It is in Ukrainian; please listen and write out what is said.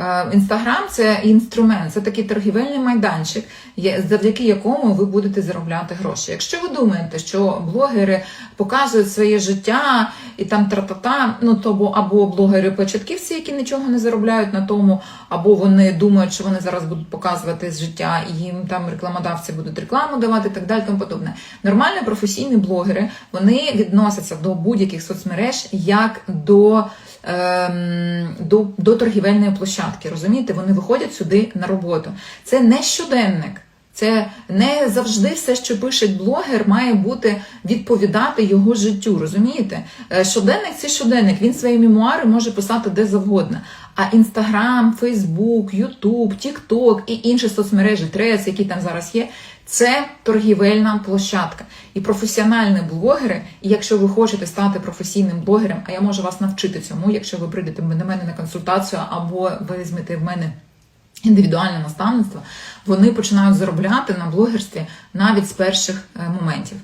Е, Інстаграм це інструмент, це такий торгівельний майданчик, завдяки якому ви будете заробляти гроші. Якщо ви думаєте, що блогери показують своє життя і там тра-та-та, ну то або блогери початківці, які нічого не заробляють на тому, або вони думають, що вони зараз будуть показувати життя, і їм там рекламодавці будуть рекламу давати, і так далі, тому подобне. Нормальні професійні блогери вони відносяться до будь-яких соцмереж як до ем, до, до торгівельної площадки. Розумієте, вони виходять сюди на роботу. Це не щоденник. Це не завжди все, що пише блогер, має бути відповідати його життю. Розумієте? Е, Щоденник це щоденник. Він свої мемуари може писати де завгодно. А Інстаграм, Фейсбук, Ютуб, Тікток і інші соцмережі, Трес, які там зараз є, це торгівельна площадка. І професіональні блогери, і якщо ви хочете стати професійним блогером, а я можу вас навчити цьому, якщо ви прийдете до мене на консультацію або візьмете в мене індивідуальне наставництво, вони починають заробляти на блогерстві навіть з перших е, моментів.